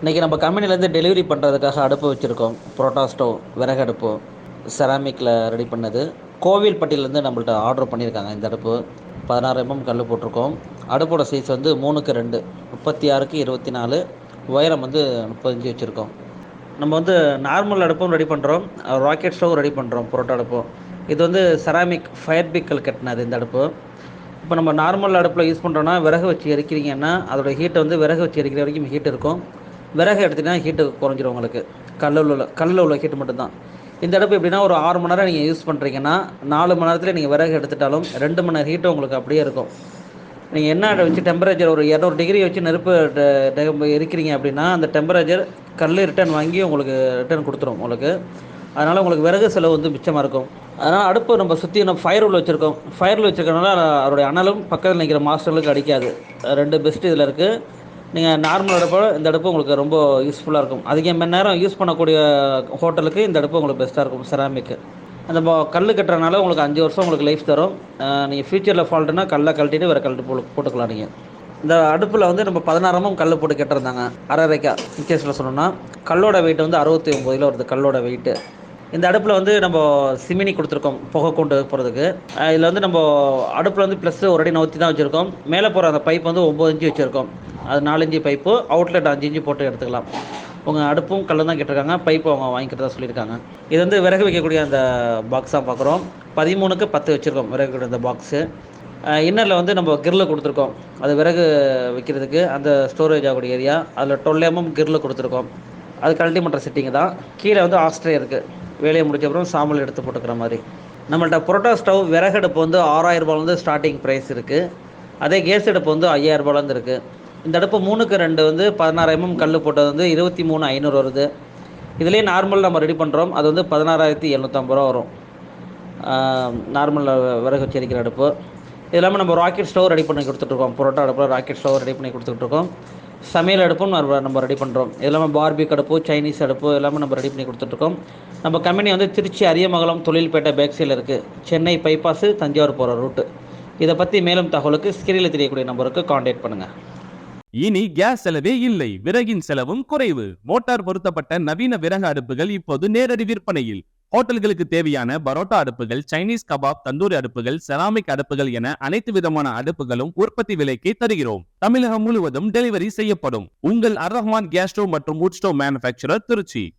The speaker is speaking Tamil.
இன்றைக்கி நம்ம கம்பெனிலேருந்து டெலிவரி பண்ணுறதுக்காக அடுப்பு வச்சுருக்கோம். புரோட்டா ஸ்டவ் விறகு அடுப்பு செராமிக்கில் ரெடி பண்ணது. கோவில்பட்டியிலேருந்து நம்மள்ட்ட ஆர்டர் பண்ணியிருக்காங்க இந்த அடுப்பு. பதினாறு எம்எம் கல் போட்டிருக்கோம். அடுப்போட சைஸ் வந்து மூணுக்கு ரெண்டு முப்பத்தி ஆறுக்கு இருபத்தி நாலு உயரம் வந்து முப்பத்தஞ்சு வச்சுருக்கோம். நம்ம வந்து நார்மல் அடுப்பும் ரெடி பண்ணுறோம். ராக்கெட் ஸ்டவ் ரெடி பண்ணுறோம் புரோட்டா அடுப்பும் இது வந்து செராமிக் ஃபயர் பிக்கல் கட்டினது இந்த அடுப்பு. இப்போ நம்ம நார்மல் அடுப்பில் யூஸ் பண்ணுறோன்னா விறகு வச்சு எரிக்கிறீங்கன்னா அதோடய ஹீட்டை வந்து விறகு வச்சு எரிக்கிற வரைக்கும் ஹீட் இருக்கும். விறகு எடுத்துட்டிங்கன்னா ஹீட்டு குறைஞ்சிரும் உங்களுக்கு. கல்லில் உள்ள கல்லில் உள்ள ஹீட்டு மட்டும்தான். இந்த அடுப்பு எப்படின்னா ஒரு ஆறு மணி நேரம் நீங்கள் யூஸ் பண்ணுறீங்கன்னா நாலு மணி நேரத்தில் நீங்கள் விறகு எடுத்துட்டாலும் ரெண்டு மணி நேரம் ஹீட்டு உங்களுக்கு அப்படியே இருக்கும். நீங்கள் என்ன வச்சு டெம்பரேச்சர் ஒரு இரநூறு டிகிரி வச்சு நெருப்பு இருக்கிறீங்க எரிக்கிறீங்க அப்படின்னா அந்த டெம்பரேச்சர் கல் ரிட்டர்ன் வாங்கி உங்களுக்கு ரிட்டர்ன் கொடுத்துரும் உங்களுக்கு. அதனால் உங்களுக்கு விறகு செலவு வந்து மிச்சமாக இருக்கும். அதனால் அடுப்பு நம்ம சுற்றி நம்ம ஃபயர் உள்ள வச்சுருக்கோம். ஃபயரில் வச்சுருக்கனால அதோடைய அனலும் பக்கத்தில் நிற்கிற மாஸ்டர்களுக்கு அடிக்காது. ரெண்டு பெஸ்ட்டு இதில் இருக்குது நீங்கள் நார்மல் அடுப்போட இந்த அடுப்பு உங்களுக்கு ரொம்ப யூஸ்ஃபுல்லாக இருக்கும். அதிக மணி நேரம் யூஸ் பண்ணக்கூடிய ஹோட்டலுக்கு இந்த அடுப்பு உங்களுக்கு பெஸ்ட்டாக இருக்கும் செராமிக்கு அந்த கல் கட்டுறதுனால உங்களுக்கு அஞ்சு வருஷம் உங்களுக்கு லைஃப் தரும். நீங்கள் ஃப்யூச்சரில் ஃபால்ட்டுனா கல்லை கழட்டிட்டு வேறு கல் போட்டு போட்டுக்கலாம் நீங்கள் இந்த அடுப்பில் வந்து நம்ம பதினாறமும் கல் போட்டு கெட்டிருந்தாங்க. அரைக்கா. இன்கேஸில் சொன்னோம்னா கல்லோட வெயிட் வந்து அறுபத்தி ஒம்பது கிலோ வருது கல்லோட வெயிட்டு இந்த அடுப்பில் வந்து நம்ம சிமினி கொடுத்துருக்கோம் புகை கொண்டு போகிறதுக்கு இதில் வந்து நம்ம அடுப்பில் வந்து ப்ளஸ் ஒரு அடி நவுத்தி தான் வச்சுருக்கோம். மேலே போகிற அந்த பைப் வந்து ஒம்பது இன்ச்சு வச்சுருக்கோம். அது நாலஞ்சு பைப்பு அவுட்லெட் அஞ்சு இன்ச்சு போட்டு எடுத்துக்கலாம். உங்கள் அடுப்பும் கல்லும் தான் கேட்டிருக்காங்க பைப்பு அவங்க வாங்கிக்கிறதா சொல்லியிருக்காங்க. இது வந்து விறகு வைக்கக்கூடிய அந்த பாக்ஸாக பார்க்குறோம். பதிமூணுக்கு பத்து வச்சுருக்கோம் விறகு அந்த பாக்ஸு இன்னரில் வந்து நம்ம கிரில் கொடுத்துருக்கோம். அது விறகு வைக்கிறதுக்கு அந்த ஸ்டோரேஜ் ஆகக்கூடிய ஏரியா அதில் டுவெல் எம்எம் கிரில் கொடுத்துருக்கோம். அது கழட்டி பண்ணுற செட்டிங் தான். கீழே வந்து ஆஸ்ட்ரே இருக்குது வேலையை முடிச்ச அப்புறம் சாம்பல் எடுத்து போட்டுக்கிற மாதிரி. நம்மள்ட்ட புரோட்டா ஸ்டவ் விறகு அடுப்பு வந்து ஆறாயிரம் ரூபாயிலேருந்து ஸ்டார்டிங் ப்ரைஸ் இருக்குது அதே கேஸ் அடுப்பு வந்து ஐயாயிரம் ரூபாயிலேருந்து இருக்குது இந்த அடுப்பு மூணுக்கு ரெண்டு வந்து பதினாறு எம்எம் கல் போட்டது வந்து இருபத்தி மூணு ஐநூறு வருது. இதுலேயே நார்மல் நம்ம ரெடி பண்ணுறோம் அது வந்து பதினாறாயிரத்தி எழுநூற்றம்பது ரூபா வரும். நார்மல் விறகு வச்சிருக்கிற அடுப்பு. இது இல்லாமல் நம்ம ராக்கெட் ஸ்டவ் ரெடி பண்ணி கொடுத்துட்ருக்கோம். புரோட்டா அடுப்பில் ராக்கெட் ஸ்டவ் ரெடி பண்ணி கொடுத்துட்ருக்கோம். சமையல் அடுப்பும் நம்ம நம்ம ரெடி பண்ணுறோம் இது இல்லாமல் பார்பிக் அடுப்பு சைனீஸ் அடுப்பு எல்லாமே நம்ம ரெடி பண்ணி கொடுத்துட்ருக்கோம். நம்ம கம்பெனி வந்து திருச்சி அரியமங்கலம் தொழில்பேட்டை பேக் இருக்குது சென்னை பைபாஸு தஞ்சாவூர் போகிற ரூட்டு இதை பற்றி மேலும் தகவலுக்கு ஸ்கிரீனில் தெரியக்கூடிய நம்பருக்கு காண்டாக்ட் பண்ணுங்கள் இனி கேஸ் செலவே இல்லை. விறகின் செலவும் குறைவு. மோட்டார் பொருத்தப்பட்ட நவீன விறகு அடுப்புகள் இப்போது நேரடி விற்பனையில். ஹோட்டல்களுக்கு தேவையான பரோட்டா அடுப்புகள் சைனீஸ் கபாப் தந்தூரி அடுப்புகள் செராமிக் அடுப்புகள் என அனைத்து விதமான அடுப்புகளும் உற்பத்தி விலைக்கு தருகிறோம். தமிழகம் முழுவதும் டெலிவரி செய்யப்படும். உங்கள் அர்ரஹ்மான் கேஸ் ஸ்டோவ் மற்றும் wood ஸ்டோவ் மேனுபேக்சரர் திருச்சி.